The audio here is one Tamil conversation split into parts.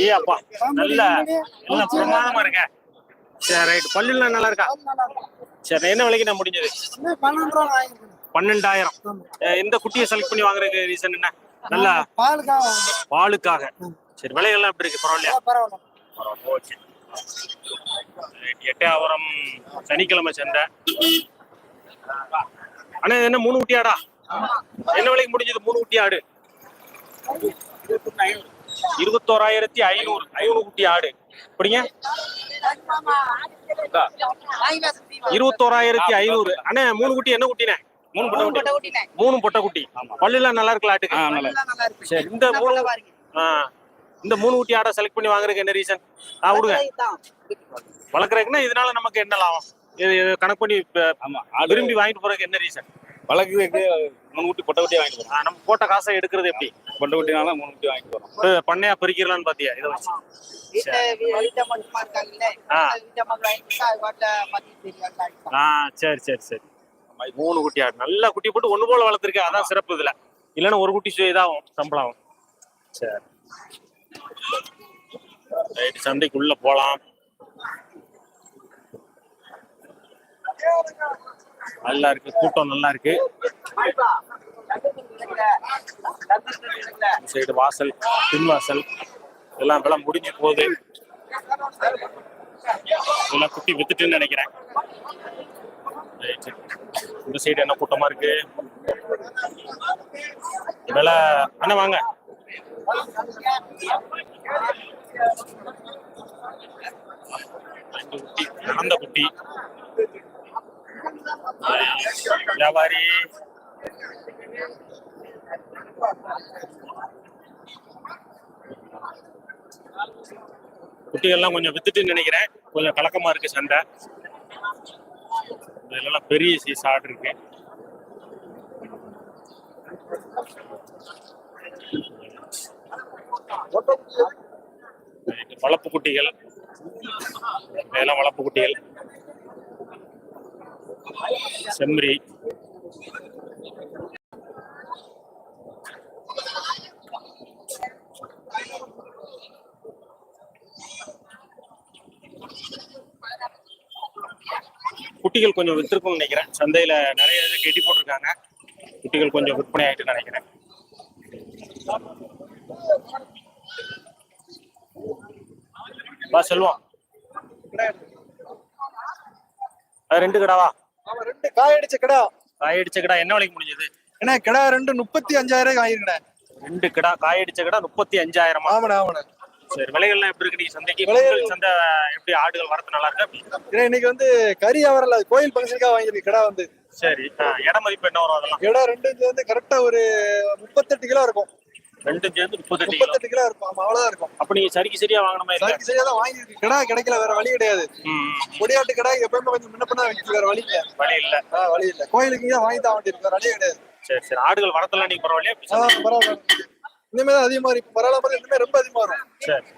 ஏ அப்பா நல்ல நல்ல பிரமாதமா இருக்க. சரி ரைட் பல்லுலாம் நல்லா இருக்கா? சரி என்ன விலைக்கு நான் முடிஞ்சது? பன்னெண்டாயிரம். இந்த குட்டியை செலக்ட் பண்ணி வாங்குறதுக்கு ரீசன் என்ன? நல்லா பாலுக்காக பாலுக்காக. சரி விலைகள்லாம் எப்படி இருக்கு? பரவாயில்லையா? பரவாயில்ல. ஓகே. எட்டாவரம் சனிக்கிழமை சந்தை. அண்ணா என்ன மூணு குட்டி ஆடா என்ன விலைக்கு முடிஞ்சது? மூணு குட்டி ஆடு. இருபத்தோராயிரத்தி ஐநூறு ஐநூறு குட்டி ஆடு இப்படிங்க இருபத்தோராயிரத்தி ஐநூறு. அண்ணே மூணு குட்டி என்ன குட்டினே மூணு பொட்டை குட்டி. மூணு பொட்டை குட்டி. பல்லுலாம் நல்லா இருக்குல்ல ஆட்டுக்கு? சரி இந்த மூணு ஆ இந்த மூணு குட்டி ஆடை செலக்ட் பண்ணி வாங்குறதுக்கு என்ன ரீசன் ஆ விடுங்க. வளர்க்குறதுக்குன்னா இதனால நமக்கு என்ன லாபம்? கணக்கு பண்ணி விரும்பி வாங்கிட்டு போறதுக்கு என்ன ரீசன் வளர்க்குறதுக்கு மூணு குட்டி பொட்டை குட்டி வாங்கிட்டு போறோம் நம்ம போட்ட காசை எடுக்கிறது எப்படி? பொட்டை குட்டினால மூணு குட்டி வாங்கிட்டு போறோம் பண்ணையா பறிக்கிறலான்னு பாத்தியா? இதை வச்சு. சரி. சரி சரி மூணு குட்டி ஆடு நல்ல குட்டி போட்டு ஒண்ணு போல வளர்த்துருக்க. அதான் சிறப்பு இதுல. இல்லைன்னா ஒரு குட்டி சு- இதாகும் சம்பளம் ஆகும். சரி. ரைட் சந்தைக்குள்ள போலாம். நல்லா இருக்கு கூட்டம் நல்லா இருக்கு. சைடு வாசல் பின் வாசல் எல்லாம் விலை முடிஞ்ச போகுது. இதெல்லாம் குட்டி வித்துட்டுன்னு நினைக்கிறேன். இந்த சைடு என்ன கூட்டமா இருக்கு? விலை அண்ணா வாங்க. ரெண்டு குட்டி நடந்த குட்டி. வியாபாரி. குட்டிகள்லாம் கொஞ்சம் வித்துட்டு நினைக்கிறேன். கொஞ்சம் கலக்கமா இருக்கு சண்டை. இதெல்லாம் பெரிய சைஸ் ஆடு இருக்கு. வளர்ப்பு குட்டிகள். இதெல்லாம் வளர்ப்பு குட்டிகள். செம்மறி. குட்டிகள் கொஞ்சம் வித்திருக்கும்னு நினைக்கிறேன். சந்தையில நிறைய இது கெட்டி போட்டிருக்காங்க. குட்டிகள் கொஞ்சம் விற்பனை ஆயிட்டுன்னு நினைக்கிறேன். வா செல்வம். அது ரெண்டு கடாவா ரெண்டு காய் அடிச்ச கடா. காய் அடிச்ச கடா என்ன விலைக்கு முடிஞ்சது? என்ன கடா ரெண்டு முப்பத்தி அஞ்சாயிரம் வாங்கிருக்கடா ரெண்டு கடா காய் அடிச்ச கடா முப்பத்தி அஞ்சாயிரமா? ஆமாண்ணா ஆமாண்ணா சரி விலைகள்லாம் எப்படி இருக்கு? நீ சந்தைக்கு விலைகள் சந்தை எப்படி ஆடுகள் வரது நல்லா இருக்கு? ஏன்னா இன்னைக்கு வந்து கறி இல்ல கோயில் ஃபங்க்ஷனுக்காக வாங்கியிருக்கு கடா வந்து. சரி ஆ, இட மதிப்பு என்ன வரும் அதெல்லாம்? கடா ரெண்டு இது வந்து கரெக்டா ஒரு முப்பத்தெட்டு கிலோ இருக்கும். ரெண்டும் சேர்ந்து முப்பத்தெட்டு முப்பத்தெட்டு கிலோ இருக்கும். ஆமா அவ்வளவுதான் இருக்கும். அப்ப நீங்க சரிக்கு சரியா வாங்கின மாதிரி சரிக்கு சரியா தான் வாங்கியிருக்கு. கடா கிடைக்கல வேற வழி கிடையாது. கொடியாட்டு கடா எப்பவுமே கொஞ்சம் முன்ன பண்ணா வைக்க வேற வழி இல்ல. வழி இல்ல. வழி இல்ல. கோயிலுக்கு தான் வாங்கி தான் வேண்டியிருக்கு வேற வழியே கிடையாது. சரி சரி. ஆடுகள் வரதெல்லாம் நீங்க பரவாயில்லையா? பரவாயில்ல. இனிமே தான் அதிகமா இருக்கு பரவாயில்ல மாதிரி இனிமே ரொம்ப அதிகமா வரும். சரி.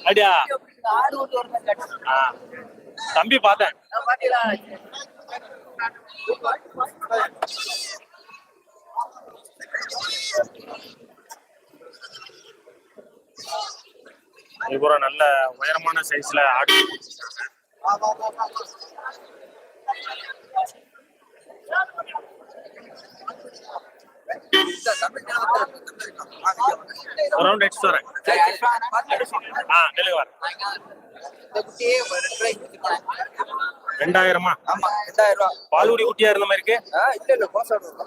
அப்படியா. தம்பி பார்த்தேன். இது பூரா நல்ல உயரமான சைஸ்ல ஆடு ரவுண்ட் அடிச்சு வரேன் ஆ டெலிவர் ரெண்டாயிரமா? பாலுடி குட்டியா இருந்த மாதிரி இருக்கு?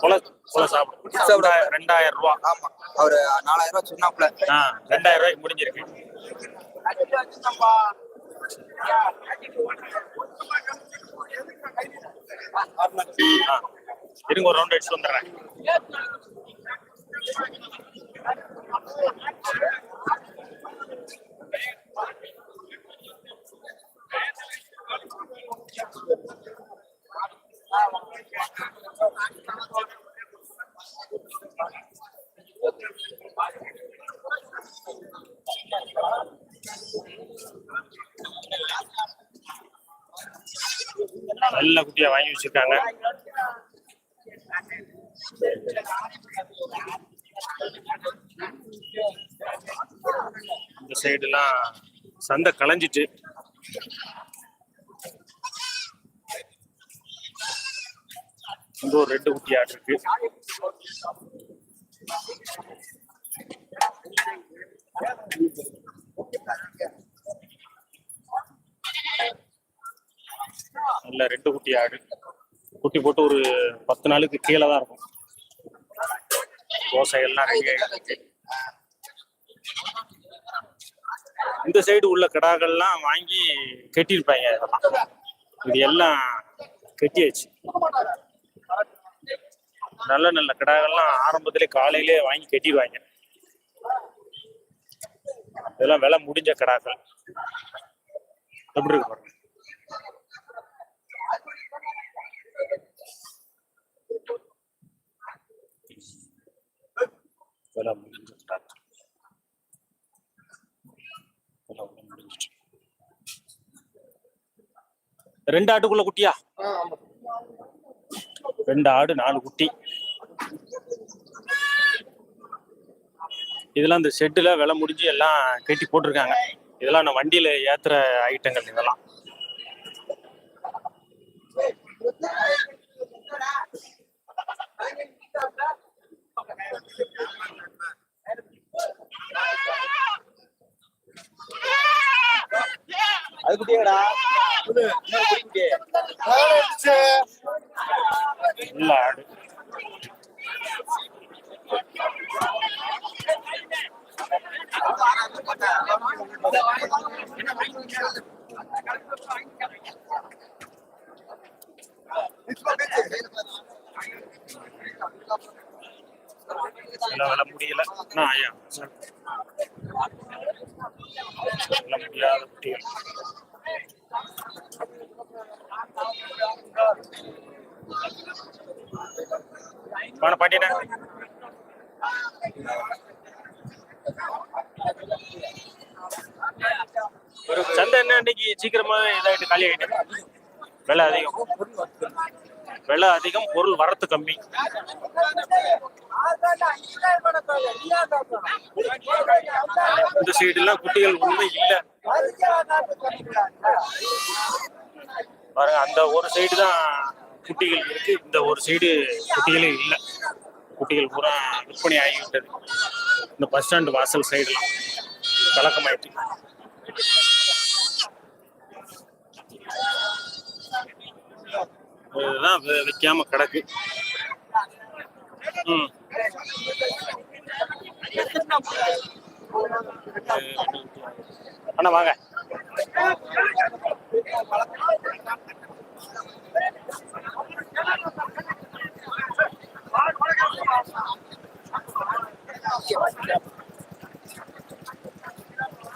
கொலை கொலை சாப்பிடும் ரெண்டாயிரம் ரூபா. ஆமா அவரு நாலாயிரம் ரூபாய் சொன்னாப்ல ரெண்டாயிரம் ரூபாய்க்கு முடிஞ்சிருக்கு. இருங்க ஒரு ரவுண்ட் அடிச்சு வந்துடுறேன். நல்ல குட்டியா வாங்கி வச்சிருக்காங்க. இந்த சைடுலாம் சந்தை களைஞ்சிட்டு இந்த ஒரு ரெண்டு குட்டி ஆடு இருக்கு. நல்ல ரெண்டு குட்டி ஆடு. குட்டி போட்டு ஒரு பத்து நாளுக்கு கீழே தான் இருக்கும். தோசைகள்லாம் ரெடி ஆயிடுச்சு. இந்த சைடு உள்ள கிடாக்கள்லாம் வாங்கி கட்டியிருப்பாங்க இது எல்லாம் கட்டியாச்சு. நல்ல நல்ல கிடாக்கள்லாம் ஆரம்பத்திலே காலையிலே வாங்கி கட்டிடுவாங்க. இதெல்லாம் விலை முடிஞ்ச கிடாக்கள். எப்படி இருக்கு பாருங்க. விலை முடிஞ்ச கிடாக்கள். ரெண்டு ஆட்டுக்குள்ள குட்டியா? ரெண்டு ஆடு நாலு குட்டி. இதெல்லாம் இந்த ஷெட்டுல விலை முடிஞ்சு எல்லாம் கட்டி போட்டிருக்காங்க இதெல்லாம் நான் வண்டியில ஏத்துற ஐட்டங்கள் இதெல்லாம் அது குட்டியாடா நல்ல ஆடு இதெல்லாம் முடியல. என்ன ஐயா. முடியாத சந்தை என்ன இன்னைக்கு? சீக்கிரமா இதாயிட்டு காலி ஆயிட்டு. விலை அதிகம். விலை அதிகம் பொருள் வரத்து கம்மி. இந்த சைடு எல்லாம் குட்டிகள் ஒண்ணுமே இல்ல. பாருங்க அந்த ஒரு சைடு தான் குட்டிகள் இருக்கு. இந்த ஒரு சைடு குட்டிகளே இல்ல. குட்டிகள் பூரா விற்பனை ஆகிவிட்டது. இந்த பஸ் ஸ்டாண்ட் வாசல் சைடுலாம் கலக்கமாயிட்டு. இதுதான் வி- விக்காம கிடக்கு. ம். அண்ணா வாங்க.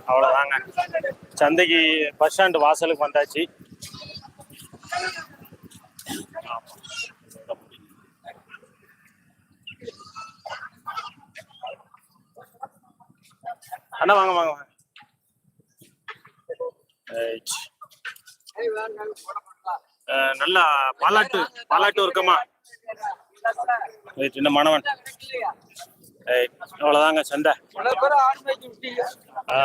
அவ்வளோதாங்க சந்தைக்கு பஸ் ஸ்டாண்ட் வாசலுக்கு வந்தாச்சு. அண்ணா வாங்க வாங்க வாங்க. நல்லா பாலாட்டு பாலாட்டு இருக்கமா சின்ன மணவன் Right. அவ்வளவுதாங்க சந்தை ஆ.